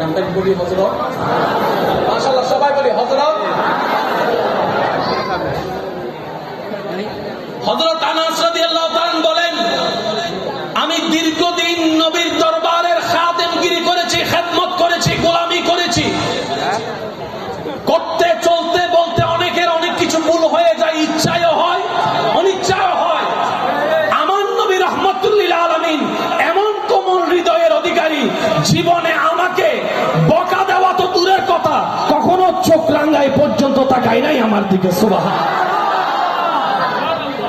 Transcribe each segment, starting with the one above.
নামটা কি বলি, হজরত? মাসাল্লাহ সবাই বলি, হজরত? হজরত আনাস রাদিয়াল্লাহু তাআলা বলেন, আমি দীর্ঘদিন নবীর কখনো চোখ রাঙ্গাই পর্যন্ত তাকাই নাই আমার দিকে সুবাহ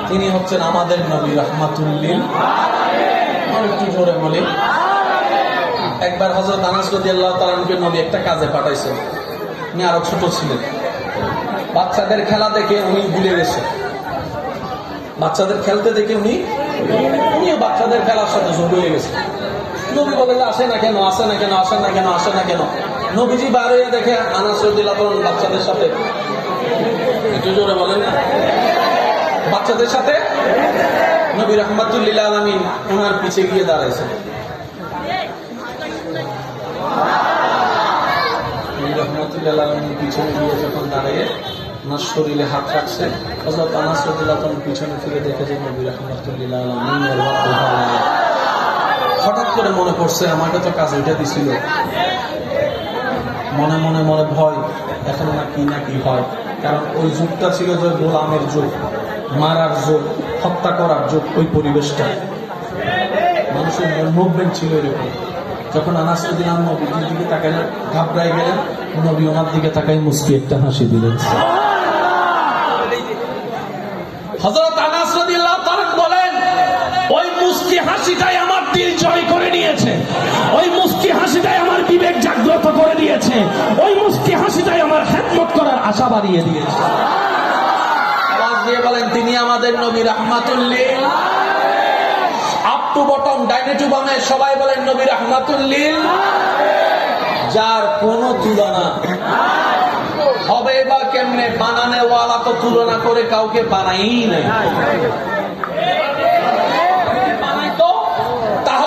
তিনি হচ্ছেন আমাদের নবী, রহমাতুল্লিল। একটু জোরে বলি। একবার হজরত আনাস রদি আল্লাহ তালানকে নবী একটা কাজে পাঠাইছেন। উনি আরও ছোট ছিলেন। বাচ্চাদের খেলা দেখে উনি ভুলে গেছে। বাচ্চাদের খেলতে দেখে উনি, উনিও বাচ্চাদের খেলার সাথে যোগ হয়ে গেছে। নবী বলে আসে না কেন? আসে না কেন? আসে না কেন? আসে না কেন? নবীজি বার দেখে আনাস রদিল্লাহ বাচ্চাদের সাথে। একটু জোরে বলেন। বাচ্চাদের সাথে? নবী রহমাতুল্লিল আলমিন ওনার পিছে গিয়ে দাঁড়াইছে নবী রহমাতুল্লাহ আলমিন পিছনে যখন দাঁড়িয়ে ওনার শরীরে হাত পিছনে দেখে হঠাৎ করে মনে পড়ছে আমাকে তো কাজ এটা দিছিল। মনে মনে মনে ভয় এখন না কি না কি হয়। কারণ ওই যুগটা ছিল যে গোলামের যুগ মারার যুগ হত্যা করার যুগ ওই পরিবেশটা। মানুষের মুভমেন্ট ছিল এরকম। যখন আনাসুদ্দিন আম নবীর দিকে তাকাইলেন ঘাবড়াই গেলেন নবী ওনার দিকে তাকাই মুস্কি একটা হাসি দিলেন। হজরত আনাস আশা বাড়িয়ে দিয়েছে। বলেন, তিনি আমাদের নবী রহমাতুল্লি আপ টু বটম ডাইনে টু বামে সবাই বলেন নবী রাহমাতুল্লিল। যার কোনো তুলনা হবে বা কেমনে, বানানে ওয়ালা তো তুলনা করে কাউকে বানাই নাই।